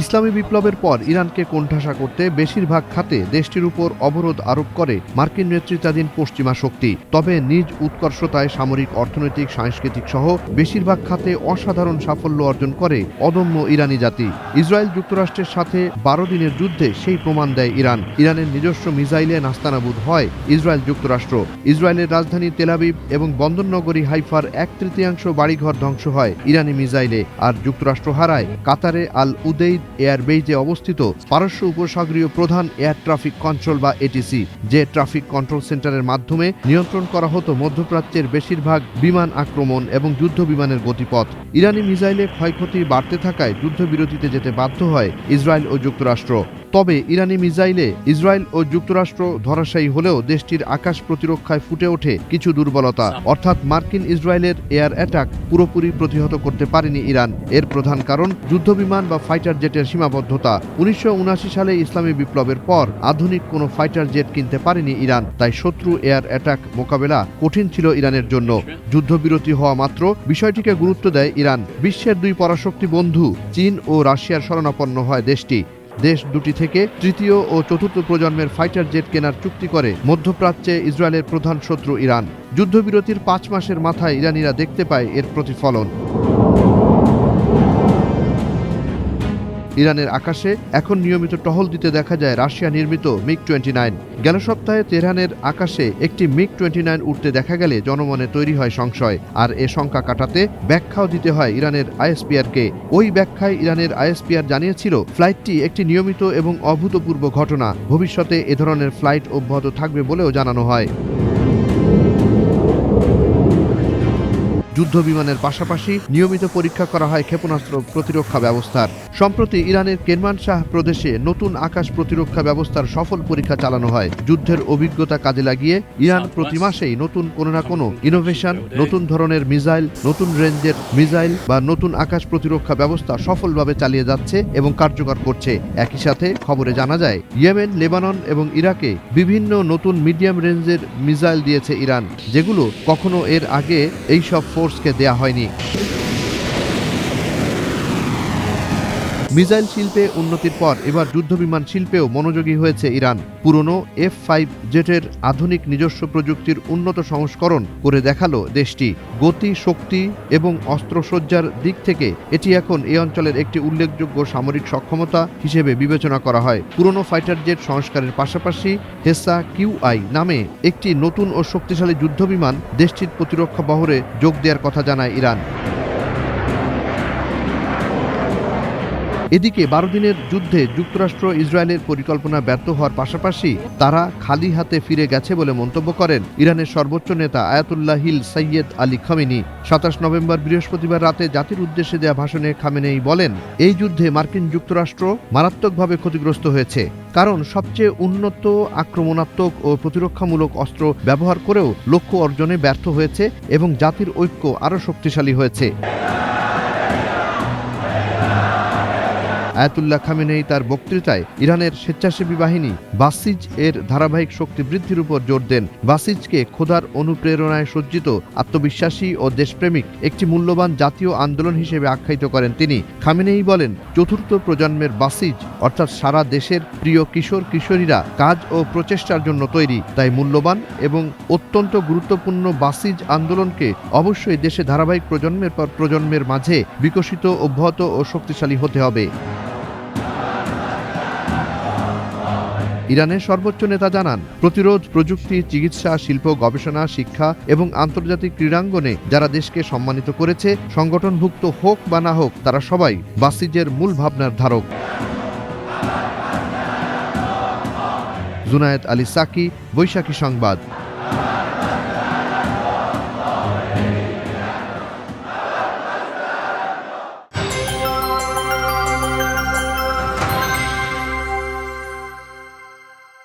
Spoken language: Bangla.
ইসলামী বিপ্লবের পর ইরানকে কোণঠাসা করতে বেশিরভাগ খাতে দেশটির উপর অবরোধ আরোপ করে মার্কিন নেতৃত্বাধীন পশ্চিমা শক্তি। তবে নিজ উৎকর্ষতায় সামরিক, অর্থনৈতিক, সাংস্কৃতিক সহ বেশিরভাগ খাতে অসাধারণ সাফল্য অর্জন করে অদম্য ইরানি জাতি। ইসরায়েল যুক্তরাষ্ট্রের সাথে বারো দিনের যুদ্ধে সেই প্রমাণ দেয় ইরান। ইরানের নিজস্ব মিসাইলে নাস্তানাবুদ হয় ইসরায়েল যুক্তরাষ্ট্র। ইসরায়েলের রাজধানী তেলাবিব এবং বন্দরনগরী হাইফার এক তৃতীয়াংশ বাড়িঘর ধ্বংস হয় ইরানি মিসাইলে। আর যুক্তরাষ্ট্র হারায় কাতারে আল উদেইদ এয়ারবেইজে অবস্থিত পারস্য উপসাগরীয় প্রধান এয়ার ট্রাফিক কন্ট্রোল বা এটিসি যে ট্রাফিক কন্ট্রোল সেন্টারের মাধ্যমে নিয়ন্ত্রণ করা হতো মধ্যপ্রাচ্যের বেশিরভাগ বিমান আক্রমণ এবং যুদ্ধ বিমানের গতিপথ। ইরানি মিসাইলে ক্ষয়ক্ষতি বাড়তে থাকায় যুদ্ধবিরতিতে যেতে বাধ্য হয় ইসরায়েল ও যুক্তরাষ্ট্র। তবে ইরানি মিসাইলে ইসরায়েল ও যুক্তরাষ্ট্র ধরাশায়ী হলেও দেশটির আকাশ প্রতিরক্ষায় ফুটে ওঠে কিছু দুর্বলতা। অর্থাৎ মার্কিন ইসরায়েলের এয়ার অ্যাটাক পুরোপুরি প্রতিহত করতে পারেনি ইরান। এর প্রধান কারণ যুদ্ধবিমান বা ফাইটার জেটের সীমাবদ্ধতা। উনিশশো সালে ইসলামী বিপ্লবের পর আধুনিক কোনো ফাইটার জেট কিনতে পারেনি ইরান। তাই শত্রু এয়ার অ্যাটাক মোকাবেলা কঠিন ছিল ইরানের জন্য। যুদ্ধবিরতি হওয়া মাত্র বিষয়টিকে গুরুত্ব দেয় ইরান। বিশ্বের দুই পরাশক্তি বন্ধু, চীন ও রাশিয়ার শরণাপন্ন হয় দেশটি। দেশ দুটি থেকে তৃতীয় ও চতুর্থ প্রজন্মের ফাইটার জেট কেনার চুক্তি করে মধ্যপ্রাচ্যে ইসরায়েলের প্রধান শত্রু ইরান। যুদ্ধবিরতির পাঁচ মাসের মাথায় ইরানিরা দেখতে পায় এর প্রতিফলন। ইরানের আকাশে এখন নিয়মিত টহল দিতে দেখা যায় রাশিয়া নির্মিত মিগ টোয়েন্টি নাইন গেল সপ্তাহে তেহরানের আকাশে একটি মিগ টোয়েন্টি নাইন উঠতে দেখা গেলে জনমনে তৈরি হয় সংশয়। আর এ শঙ্কা কাটাতে ব্যাখ্যাও দিতে হয় ইরানের আইএসপিআরকে। ওই ব্যাখ্যায় ইরানের আইএসপিআর জানিয়েছিল, ফ্লাইটটি একটি নিয়মিত এবং অভূতপূর্ব ঘটনা। ভবিষ্যতে এ ধরনের ফ্লাইট অব্যাহত থাকবে বলেও জানানো হয়। যুদ্ধ বিমানের পাশাপাশি নিয়মিত পরীক্ষা করা হয় ক্ষেপণাস্ত্র প্রতিরক্ষা ব্যবস্থার। সম্প্রতি ইরানের কেরমানশাহ প্রদেশে নতুন আকাশ প্রতিরক্ষা ব্যবস্থার সফল পরীক্ষা চালানো হয়। যুদ্ধের অভিজ্ঞতা কাজে লাগিয়ে ইরান প্রতি মাসেই নতুন কোনো না কোনো ইনোভেশন নতুন ধরনের মিসাইল নতুন রেঞ্জের মিসাইল বা নতুন আকাশ প্রতিরক্ষা ব্যবস্থা সফলভাবে চালিয়ে যাচ্ছে এবং কার্যকর করছে। একই সাথে খবরে জানা যায় ইয়েমেন লেবানন এবং ইরাকে বিভিন্ন নতুন মিডিয়াম রেঞ্জের মিসাইল দিয়েছে ইরান যেগুলো কখনো এর আগে এই সব ফোর্সকে দেয়া হয়নি। মিসাইল শিল্পে উন্নতির পর এবার যুদ্ধবিমান শিল্পেও মনোযোগী হয়েছে ইরান। পুরনো এফ ফাইভ জেটের আধুনিক নিজস্ব প্রযুক্তির উন্নত সংস্করণ করে দেখাল দেশটি। গতি, শক্তি এবং অস্ত্রসজ্জার দিক থেকে এটি এখন এই অঞ্চলের একটি উল্লেখযোগ্য সামরিক সক্ষমতা হিসেবে বিবেচনা করা হয়। পুরনো ফাইটার জেট সংস্কারের পাশাপাশি হেসা কিউআই নামে একটি নতুন ও শক্তিশালী যুদ্ধবিমান দেশটির প্রতিরক্ষা বহরে যোগ দেওয়ার কথা জানায় ইরান। এদিকে বারো দিনের যুদ্ধে যুক্তরাষ্ট্র ইসরায়েলের পরিকল্পনা ব্যর্থ হওয়ার পাশাপাশি তারা খালি হাতে ফিরে গেছে বলে মন্তব্য করেন ইরানের সর্বোচ্চ নেতা আয়াতুল্লাহ হিল সৈয়দ আলী খামেনি। সাতাশ নভেম্বর বৃহস্পতিবার রাতে জাতির উদ্দেশ্যে দেয়া ভাষণে খামেনেই বলেন, এই যুদ্ধে মার্কিন যুক্তরাষ্ট্র মারাত্মকভাবে ক্ষতিগ্রস্ত হয়েছে, কারণ সবচেয়ে উন্নত, আক্রমণাত্মক ও প্রতিরক্ষামূলক অস্ত্র ব্যবহার করেও লক্ষ্য অর্জনে ব্যর্থ হয়েছে এবং জাতির ঐক্য আরও শক্তিশালী হয়েছে। আয়াতুল্লাহ খামেনেই তার বক্তৃতায় ইরানের স্বেচ্ছাসেবী বাহিনী বাসিজ এর ধারাবাহিক শক্তি বৃদ্ধির উপর জোর দেন। বাসিজকে খোদার অনুপ্রেরণায় সজ্জিত আত্মবিশ্বাসী ও দেশপ্রেমিক একটি মূল্যবান জাতীয় আন্দোলন হিসেবে আখ্যায়িত করেন তিনি। খামেনেই বলেন, চতুর্থ প্রজন্মের বাসিজ, অর্থাৎ সারা দেশের প্রিয় কিশোর কিশোরীরা কাজ ও প্রচেষ্টার জন্য তৈরি। তাই মূল্যবান এবং অত্যন্ত গুরুত্বপূর্ণ বাসিজ আন্দোলনকে অবশ্যই দেশে ধারাবাহিক প্রজন্মের পর প্রজন্মের মাঝে বিকশিত, অব্যাহত ও শক্তিশালী হতে হবে। ইরানের সর্বোচ্চ নেতা জানান, প্রতিরোধ, প্রযুক্তি, চিকিৎসা, শিল্প, গবেষণা, শিক্ষা এবং আন্তর্জাতিক ক্রীড়াঙ্গনে যারা দেশকে সম্মানিত করেছে, সংগঠনভুক্ত হোক বা না হোক, তারা সবাই বাসিজের মূল ভাবনার ধারক। জুনায়েদ আলী সাকি, বৈশাখী সংবাদ।